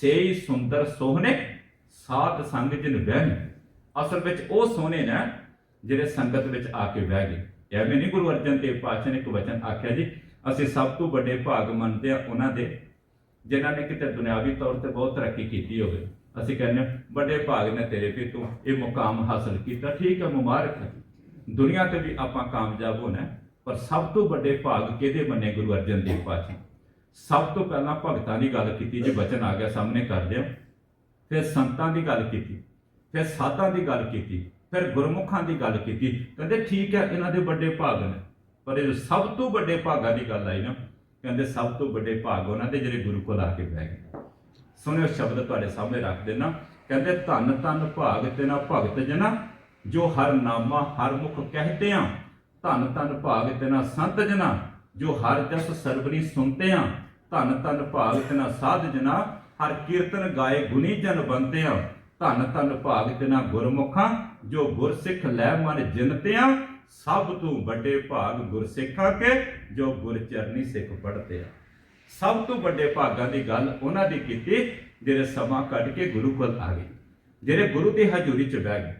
ਸੇਈ ਸੁੰਦਰ ਸੋਹਣੇ ਸਾਧ ਸੰਗ ਜਿਨ ਬਹਿਨ ਅਸਲ ਵਿੱਚ ਉਹ ਸੋਹਣੇ ਨੇ ਜਿਹੜੇ ਸੰਗਤ ਵਿੱਚ ਆ ਕੇ ਬਹਿ ਗਏ। ਐਵੇਂ ਨਹੀਂ ਗੁਰੂ ਅਰਜਨ ਦੇਵ ਪਾਤਸ਼ਾਹ ਨੇ ਇੱਕ ਵਚਨ ਆਖਿਆ ਜੀ ਅਸੀਂ ਸਭ ਤੋਂ ਵੱਡੇ ਭਾਗ ਮੰਨਦੇ ਆ ਉਹਨਾਂ ਦੇ ਜਿਨ੍ਹਾਂ ਨੇ ਕਿਤੇ ਦੁਨਿਆਵੀ ਤੌਰ ਤੇ ਬਹੁਤ ਤਰੱਕੀ ਕੀਤੀ ਹੋਵੇ। ਅਸੀਂ ਕਹਿੰਦੇ ਹਾਂ, ਵੱਡੇ ਭਾਗ ਨੇ ਤੇਰੇ ਵੀ ਤੂੰ ਇਹ ਮੁਕਾਮ ਹਾਸਲ ਕੀਤਾ ਠੀਕ ਹੈ ਮੁਬਾਰਕ ਹੈ ਦੁਨੀਆ ਤੇ ਵੀ ਆਪਾਂ ਕਾਮਯਾਬ ਹੋਣਾ ਪਰ ਸਭ ਤੋਂ ਵੱਡੇ ਭਾਗ ਕਿਹਦੇ ਮੰਨੇ ਗੁਰੂ ਅਰਜਨ ਦੇਵ ਪਾਤਸ਼ਾਹ? ਸਭ ਤੋਂ ਪਹਿਲਾਂ ਭਗਤਾਂ ਦੀ ਗੱਲ ਕੀਤੀ ਜੀ ਬਚਨ ਆ ਗਿਆ ਸਾਹਮਣੇ ਕਰ ਦਿਓ ਫਿਰ ਸੰਤਾਂ ਦੀ ਗੱਲ ਕੀਤੀ ਫਿਰ ਸਾਧਾਂ ਦੀ ਗੱਲ ਕੀਤੀ ਫਿਰ ਗੁਰਮੁਖਾਂ ਦੀ ਗੱਲ ਕੀਤੀ। ਕਹਿੰਦੇ ਠੀਕ ਹੈ ਇਹਨਾਂ ਦੇ ਵੱਡੇ ਭਾਗ ਨੇ। ਪਰ ਇਹ ਸਭ ਤੋਂ ਵੱਡੇ ਭਾਗਾਂ ਦੀ ਗੱਲ ਆਈ ਨਾ ਕਹਿੰਦੇ ਸਭ ਤੋਂ ਵੱਡੇ ਭਾਗ ਉਹਨਾਂ ਦੇ ਜਿਹੜੇ ਗੁਰੂ ਕੋਲ ਆ ਕੇ ਬਹਿ ਗਏ। ਸੁਣਿਓ ਸ਼ਬਦ ਤੁਹਾਡੇ ਸਾਹਮਣੇ ਰੱਖ ਦੇਣਾ ਕਹਿੰਦੇ ਧੰਨ ਧੰਨ ਭਾਗ ਤੇ ਨਾ ਭਗਤ ਜਨਾ ਜੋ ਹਰ ਨਾਮਾ ਹਰ ਮੁਖ ਕਹਤੇ ਆ ਧੰਨ ਧੰਨ ਭਾਗ ਤੇ ਨਾ ਸੰਤ ਜਨਾ। ਜੋ ਹਰ ਜਸ ਸਰਬਰੀ ਸੁਨਤੇ ਆ ਧੰਨ ਧੰਨ ਭਾਗ ਤੇ ਨਾ ਸਾਧ ਜਨਾ, ਹਰ ਕੀਰਤਨ ਗਾਏ ਗੁਨੀ ਜਨ ਬੰਤੇ ਆ ਧੰਨ ਧੰਨ ਭਾਗ ਤੇ ਨਾ ਗੁਰਮੁਖਾਂ, ਜੋ ਗੁਰਸਿੱਖ ਲੈ ਮਨ ਜਿਨਤਿਆਂ, ਸਭ ਤੋਂ ਵੱਡੇ ਭਾਗ ਗੁਰਸਿੱਖਾਂ ਕੇ, ਜੋ ਗੁਰਚਰਨੀ ਸਿੱਖ ਪੜ੍ਹਦੇ ਆ ਸਭ ਤੋਂ ਵੱਡੇ ਭਾਗਾਂ ਦੀ ਗੱਲ ਉਹਨਾਂ ਦੀ ਕੀਤੀ, ਜਿਹੜੇ ਸਮਾਂ ਕੱਢ ਕੇ ਗੁਰੂ ਕੋਲ ਆ ਗਏ, ਜਿਹੜੇ ਗੁਰੂ ਦੀ ਹਜ਼ੂਰੀ ਚ ਬਹਿ ਗਏ।